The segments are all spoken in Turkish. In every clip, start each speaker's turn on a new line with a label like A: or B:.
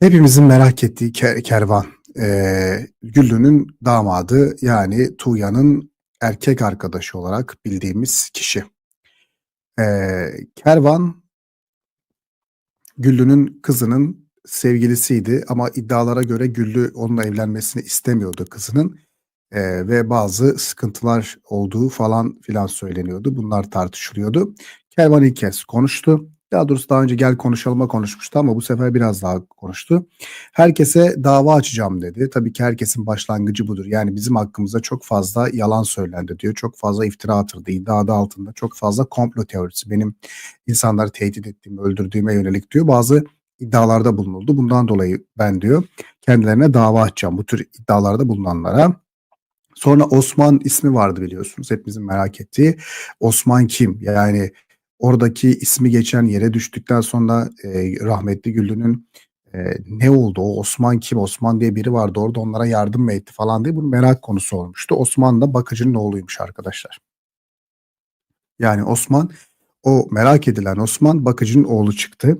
A: Hepimizin merak ettiği ke kervan. Eee, Güllü'nün damadı yani Tuğya'nın erkek arkadaşı olarak bildiğimiz kişi. Eee, kervan Güllü'nün kızının sevgilisiydi ama iddialara göre Güllü onunla evlenmesini istemiyordu kızının. Eee, ve bazı sıkıntılar olduğu falan filan söyleniyordu. Bunlar tartışılıyordu. Kervan ilk kez konuştu. Daha doğrusu daha önce gel konuşalıma konuşmuştu ama bu sefer biraz daha konuştu. Herkese dava açacağım dedi. Tabii ki herkesin başlangıcı budur. Yani bizim hakkımızda çok fazla yalan söylendi diyor. Çok fazla iftira atıldı. İddia altında çok fazla komplo teorisi. Benim insanları tehdit ettiğimi, öldürdüğüme yönelik diyor. Bazı iddialarda bulunuldu. Bundan dolayı ben diyor kendilerine dava açacağım bu tür iddialarda bulunanlara. Sonra Osman ismi vardı biliyorsunuz hepimizin merak ettiği. Osman kim? Yani oradaki ismi geçen yere düştükten sonra eee, rahmetli Güllü'nün eee, ne oldu? O Osman kim? Osman diye biri vardı orada onlara yardım mı etti falan diye bunun merak konusu olmuştu. Osman da bakıcının oğluymuş arkadaşlar. Yani Osman o merak edilen Osman bakıcının oğlu çıktı.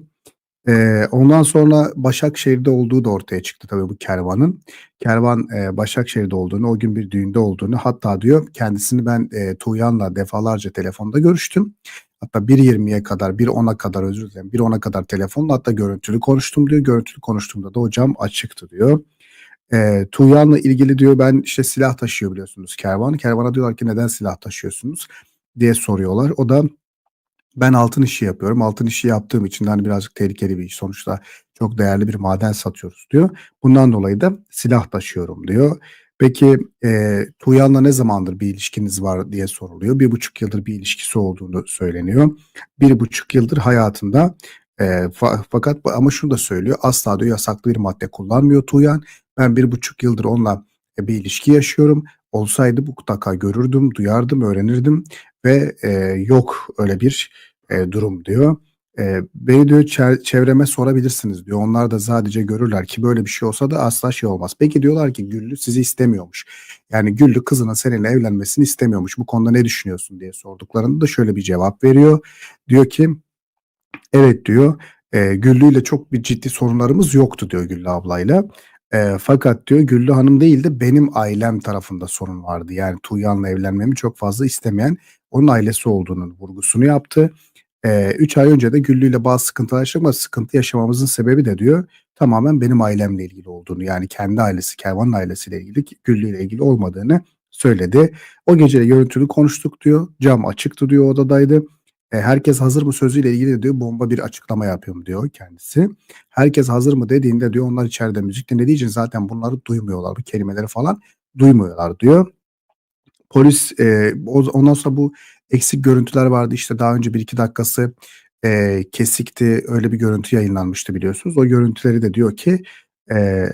A: Eee, ondan sonra Başakşehir'de olduğu da ortaya çıktı tabii bu kervanın. Kervan eee, Başakşehir'de olduğunu, o gün bir düğünde olduğunu hatta diyor kendisini ben eee, Tuğyan'la defalarca telefonda görüştüm. Hatta 1.20'ye kadar, 1.10'a kadar özür dilerim, 1.10'a kadar telefonla hatta görüntülü konuştum diyor. Görüntülü konuştuğumda da o cam açıktı diyor. Eee, Tuğyan'la ilgili diyor ben işte silah taşıyor biliyorsunuz kervan. Kervana diyorlar ki neden silah taşıyorsunuz diye soruyorlar. O da ben altın işi yapıyorum. Altın işi yaptığım için de hani birazcık tehlikeli bir iş. Sonuçta çok değerli bir maden satıyoruz diyor. Bundan dolayı da silah taşıyorum diyor. Peki eee Tuğyan'la ne zamandır bir ilişkiniz var diye soruluyor. Bir buçuk yıldır bir ilişkisi olduğunu söyleniyor. Bir buçuk yıldır hayatında eee, fa fakat ama şunu da söylüyor. Asla diyor yasaklı bir madde kullanmıyor Tuğyan. Ben bir buçuk yıldır onunla e, bir ilişki yaşıyorum. Olsaydı mutlaka görürdüm, duyardım, öğrenirdim ve eee, yok öyle bir eee, durum diyor. Eee, beni diyor çevreme sorabilirsiniz diyor. Onlar da sadece görürler ki böyle bir şey olsa da asla şey olmaz. Peki diyorlar ki Güllü sizi istemiyormuş. Yani Güllü kızının seninle evlenmesini istemiyormuş. Bu konuda ne düşünüyorsun diye sorduklarında da şöyle bir cevap veriyor. Diyor ki evet diyor eee, Güllü ile çok bir ciddi sorunlarımız yoktu diyor Güllü ablayla. Eee, fakat diyor Güllü Hanım değil de benim ailem tarafında sorun vardı. Yani Tuğyan'la evlenmemi çok fazla istemeyen onun ailesi olduğunun vurgusunu yaptı. Eee, 3 ay önce de Güllü ile bazı sıkıntılar yaşadık ama sıkıntı yaşamamızın sebebi de diyor tamamen benim ailemle ilgili olduğunu yani kendi ailesi, kervanın ailesiyle ilgili Güllü ile ilgili olmadığını söyledi. O gece de görüntülü konuştuk diyor. Cam açıktı diyor odadaydı. Eee, herkes hazır mı sözüyle ilgili de diyor bomba bir açıklama yapıyorum diyor kendisi. Herkes hazır mı dediğinde diyor onlar içeride müzik dinlediği için zaten bunları duymuyorlar. Bu kelimeleri falan duymuyorlar diyor. Polis o ondan sonra bu eksik görüntüler vardı. İşte daha önce 1-2 dakikası eee, kesikti. Öyle bir görüntü yayınlanmıştı biliyorsunuz. O görüntüleri de diyor ki eee,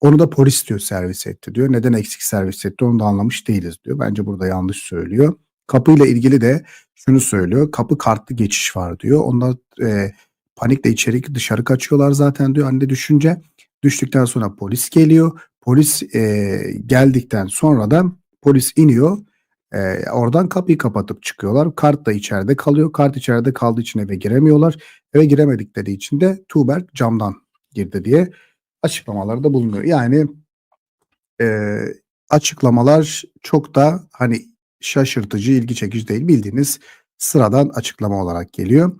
A: onu da polis diyor servis etti diyor. Neden eksik servis etti onu da anlamış değiliz diyor. Bence burada yanlış söylüyor. Kapıyla ilgili de şunu söylüyor. Kapı kartlı geçiş var diyor. Onlar eee, panikle içeri dışarı kaçıyorlar zaten diyor anne düşünce. Düştükten sonra polis geliyor. Polis eee, geldikten sonra da polis iniyor. Eee, oradan kapıyı kapatıp çıkıyorlar. Kart da içeride kalıyor. Kart içeride kaldığı için eve giremiyorlar. Eve giremedikleri için de Tuğberk camdan girdi diye açıklamalarda bulunuyor. Yani eee, açıklamalar çok da hani şaşırtıcı, ilgi çekici değil. Bildiğiniz sıradan açıklama olarak geliyor.